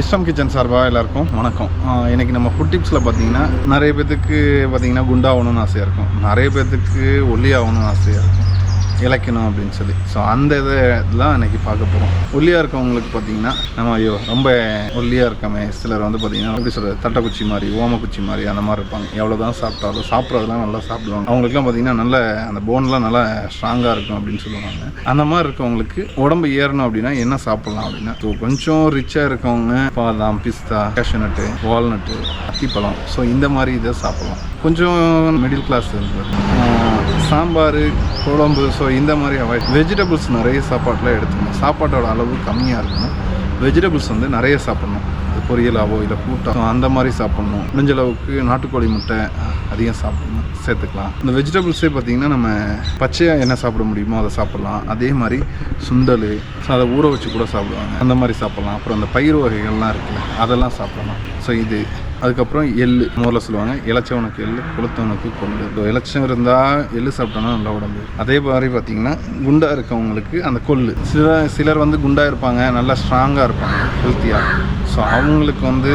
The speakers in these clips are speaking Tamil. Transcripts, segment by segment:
விஸ்ரம் கிச்சன் சார்பாக எல்லாருக்கும் வணக்கம். இன்றைக்கி இன்னைக்கு நம்ம ஃபுட் டிப்ஸில் பார்த்தீங்கன்னா நிறைய பேத்துக்கு பார்த்தீங்கன்னா குண்டாகணும்னு ஆசையாக இருக்கும். நிறைய பேத்துக்கு ஒல்லியாகணும்னு ஆசையாக இருக்கும். இழைக்கணும் அப்படின்னு சொல்லி. ஸோ அந்த இதெல்லாம் இன்னைக்கு பார்க்க போகிறோம் ஒல்லியாக இருக்கவங்களுக்கு பார்த்தீங்கன்னா நம்ம ஐயோ ரொம்ப ஒல்லியாக இருக்கமே. சிலர் வந்து பார்த்தீங்கன்னா எப்படி சொல்கிறது தட்டைக்குச்சி மாதிரி ஓமக்குச்சி மாதிரி அந்த மாதிரி இருப்பாங்க. எவ்வளோ தான் சாப்பிட்டாலும் சாப்பிட்றதுலாம் நல்லா சாப்பிடுவாங்க. அவங்களுக்குலாம் பார்த்தீங்கன்னா நல்ல அந்த போன்லாம் நல்லா ஸ்ட்ராங்காக இருக்கும் அப்படின்னு சொல்லுவாங்க. அந்த மாதிரி இருக்கவங்களுக்கு உடம்பு ஏறணும் அப்படின்னா என்ன சாப்பிட்லாம் அப்படின்னா ஸோ கொஞ்சம் ரிச்சாக இருக்கவங்க பாதாம் பிஸ்தா கேஷ்நட்டு வால்நட்டு அத்திப்பழம். ஸோ இந்த மாதிரி இதை சாப்பிட்லாம். கொஞ்சம் மிடில் கிளாஸ் சாம்பார் குழம்பு ஸோ இந்த மாதிரி அவாய்ட் வெஜிடபிள்ஸ் நிறைய சாப்பாட்டில் எடுத்துக்கணும். சாப்பாட்டோட அளவு கம்மியாக இருக்கணும். வெஜிடபிள்ஸ் வந்து நிறைய சாப்பிட்ணும். அது பொரியலாவோ இல்லை கூட்டம் அந்த மாதிரி சாப்பிட்ணும். முடிஞ்சளவுக்கு நாட்டுக்கோழி முட்டை அதிகம் சாப்பிடணும். சேர்த்துக்கலாம். இந்த வெஜிடபிள்ஸே பார்த்திங்கன்னா நம்ம பச்சையாக என்ன சாப்பிட முடியுமோ அதை சாப்பிட்லாம். அதே மாதிரி சுண்டல் ஸோ அதை ஊற வச்சு கூட சாப்பிடுவாங்க. அந்த மாதிரி சாப்பிட்லாம். அப்புறம் அந்த பயிர் வகைகள்லாம் இருக்குல்ல அதெல்லாம் சாப்பிடலாம். ஸோ இது அதுக்கப்புறம் எள்ளு முதல்ல சொல்லுவாங்க. இளைச்சவனுக்கு எள்ளு கொளுத்தவனுக்கு கொள்ளு. இப்போ இருந்தால் எள் சாப்பிட்டோன்னா நல்லா உடம்பு. அதே மாதிரி பார்த்தீங்கன்னா குண்டாக இருக்கவங்களுக்கு அந்த கொள்ளு. சில சிலர் வந்து குண்டாக இருப்பாங்க நல்லா ஸ்ட்ராங்காக இருப்பாங்க ஹெல்த்தியாக ஸோ அவங்களுக்கு வந்து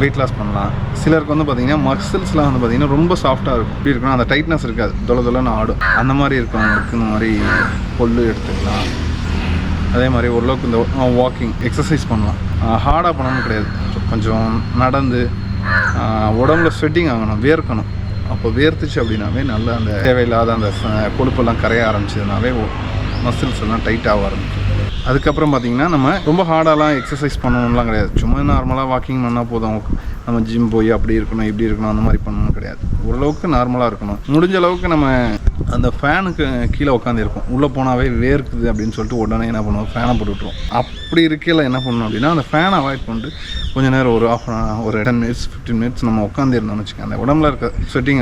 வெயிட் லாஸ் பண்ணலாம். சிலருக்கு வந்து பார்த்தீங்கன்னா மசில்ஸ்லாம் வந்து பார்த்தீங்கன்னா ரொம்ப சாஃப்டாக இருக்கும். இப்படி இருக்கணும் அந்த டைட்னஸ் இருக்காது. தொலை தொலைன்னு ஆடும். அந்த மாதிரி இருக்கவங்களுக்கு இந்த மாதிரி கொள்ளு எடுத்துக்கலாம். அதே மாதிரி ஓரளவுக்கு இந்த வாக்கிங் எக்ஸசைஸ் பண்ணலாம். ஹார்டாக பண்ணணும் கிடையாது. கொஞ்சம் நடந்து உடம்புல ஸ்வெட்டிங் ஆகணும் வேர்க்கணும். அப்போ வேர்த்துச்சு அப்படின்னாவே நல்லா அந்த தேவையில்லாத அந்த கொழுப்பெல்லாம் கரைய ஆரம்பிச்சதுனாவே மசில்ஸ் எல்லாம் டைட்டாக ஆரம்பிச்சு அதுக்கப்புறம் பார்த்தீங்கன்னா நம்ம ரொம்ப ஹார்டாலாம் எக்ஸசைஸ் பண்ணணும்லாம் கிடையாது. சும்மா நார்மலாக வாக்கிங் பண்ணால் போதும். நம்ம ஜிம் போய் அப்படி இருக்கணும் இப்படி இருக்கணும் அந்த மாதிரி பண்ணணும் கிடையாது. ஓரளவுக்கு நார்மலாக இருக்கணும். முடிஞ்ச அளவுக்கு நம்ம அந்த ஃபேனுக்கு கீழே உட்காந்துருப்போம் உள்ளே போனாவே வேர்க்குது அப்படின்னு சொல்லிட்டு உடனே என்ன பண்ணுவோம்? ஃபேனை போட்டு விட்ருவோம் அப்படி இருக்கையில் என்ன பண்ணணும் அப்படின்னா அந்த ஃபேனை அவாய்ட் பண்ணிட்டு கொஞ்ச நேரம் ஒரு ஆஃப் ஒரு டென் மினிட்ஸ் ஃபிஃப்டின் மினிட்ஸ் நம்ம உட்காந்துருந்தோம்னு வச்சுக்கோங்க. அந்த உடம்புல இருக்க ஸ்வெட்டிங்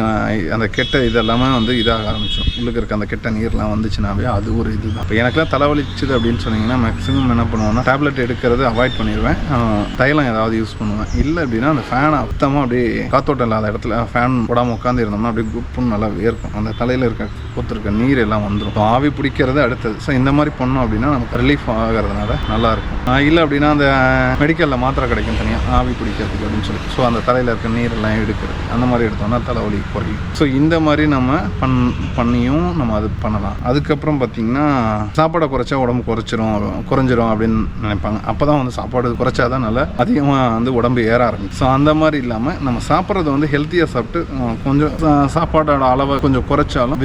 அந்த கெட்ட இதெல்லாமே வந்து இதாக ஆரம்பிச்சிடும் உள்ளுக்கு இருக்க அந்த கெட்ட நீர்லாம் வந்துச்சுனாவே அது ஒரு இது தான் இப்போ எனக்குலாம் தலைவலிச்சுது அப்படின்னு சொன்னீங்கன்னா மேக்ஸிமம் என்ன பண்ணுவோம்னா டேப்லெட் எடுக்கிறது அவாய்ட் பண்ணிடுவேன். தைலம் ஏதாவது யூஸ் பண்ணுவேன். இல்லை அப்படின்னா அந்த ஃபேனை அப்தமாக அப்படியே காத்தோட்டம் இல்லாத இடத்துல ஃபேன் போடாமல் உட்காந்து இருந்தோம்னா அப்படியே குப்புன்னு நல்லா வேர்க்கும் அந்த தலையில் இருக்க கொத்திருக்க நீர் எல்லாம் வந்துடும் ஆவி பிடிக்கிறது அடுத்தது. ஸோ இந்த மாதிரி பண்ணோம் அப்படின்னா நமக்கு ரிலீஃப் ஆகிறதுனால நல்லா இருக்கும். இல்லை அப்படின்னா அந்த மெடிக்கலில் மாத்திரை கிடைக்கும் தனியாக ஆவி பிடிக்கிறதுக்கு அப்படின்னு சொல்லி. ஸோ அந்த தலையில் இருக்க நீரெல்லாம் எடுக்கிறது. அந்த மாதிரி எடுத்தோம்னா தலைவலி குறையும். ஸோ இந்த மாதிரி நம்ம பண் பண்ணியும் நம்ம அது பண்ணலாம். அதுக்கப்புறம் பார்த்தீங்கன்னா சாப்பாடை குறைச்சா உடம்பு குறைச்சிரும் குறைஞ்சிரும் அப்படின்னு நினைப்பாங்க. அப்போ தான் வந்து சாப்பாடு குறைச்சாதான் நல்லா அதிகமாக வந்து உடம்பு ஏற ஆரம்பிக்கும். ஸோ அந்த மாதிரி இல்லாமல் நம்ம சாப்பிட்றத வந்து ஹெல்த்தியாக சாப்பிட்டு கொஞ்சம் சா- சாப்பாடோட அளவை கொஞ்சம் குறைச்சாலும்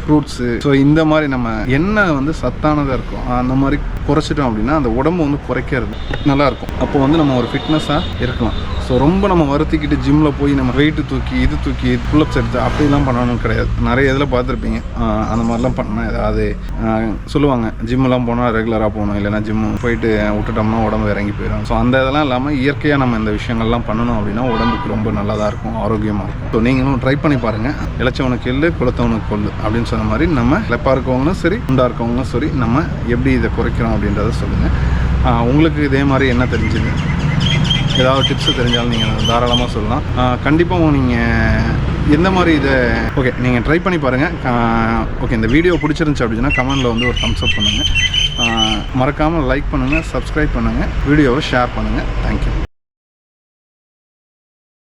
ஃப்ரூட்ஸு ஸோ இந்த மாதிரி நம்ம என்ன வந்து சத்தானதாக இருக்கும். அந்த மாதிரி குறைச்சிட்டோம் அப்படின்னா அந்த உடம்பு வந்து குறைக்கிறது நல்லாயிருக்கும். அப்போ வந்து நம்ம ஒரு ஃபிட்னஸாக இருக்கலாம். ஸோ ரொம்ப நம்ம வருத்திக்கிட்டு ஜிம்மில் போய் நம்ம வெயிட்டு தூக்கி இது தூக்கி புல்லப்ஸ் எடுத்து அப்படிலாம் பண்ணணும் கிடையாது. நிறைய இதில் பார்த்துருப்பீங்க. அந்த மாதிரிலாம் பண்ணால் ஏதாவது சொல்லுவாங்க. ஜிம்மெலாம் போனால் ரெகுலராக போகணும். இல்லைன்னா ஜிம் போயிட்டு விட்டுட்டோம்னா உடம்பு இறங்கி போயிடும். ஸோ அந்த இதெல்லாம் இல்லாமல் இயற்கையாக நம்ம இந்த விஷயங்கள்லாம் பண்ணணும் அப்படின்னா உடம்புக்கு ரொம்ப நல்லதாக இருக்கும். ஆரோக்கியமாக இருக்கும். ஸோ நீங்களும் ட்ரை பண்ணி பாருங்கள் இளைச்சவனுக்கு எள்ளு குளத்தவனுக்கு கொள்ளு அப்படின்னு சொன்ன மாதிரி நம்ம லெப்பாக இருக்கவங்களும் சரி உண்டாக இருக்கவங்களும் சரி நம்ம எப்படி இதை குறைக்கிறோம் அப்படின்றத சொல்லுங்கள் உங்களுக்கு இதே மாதிரி என்ன தெரிஞ்சுது? ஏதாவது டிப்ஸ் தெரிஞ்சாலும் நீங்கள் தாராளமாக சொல்லலாம். கண்டிப்பாக நீங்கள் எந்த மாதிரி இதை ஓகே நீங்கள் ட்ரை பண்ணி பாருங்கள் ஓகே இந்த வீடியோ பிடிச்சிருந்துச்சி அப்படின்னா கமெண்டில் வந்து ஒரு தம்ஸ் அப் பண்ணுங்கள் மறக்காமல் லைக் பண்ணுங்கள் சப்ஸ்கிரைப் பண்ணுங்கள் வீடியோவை ஷேர் பண்ணுங்கள் தேங்க்யூ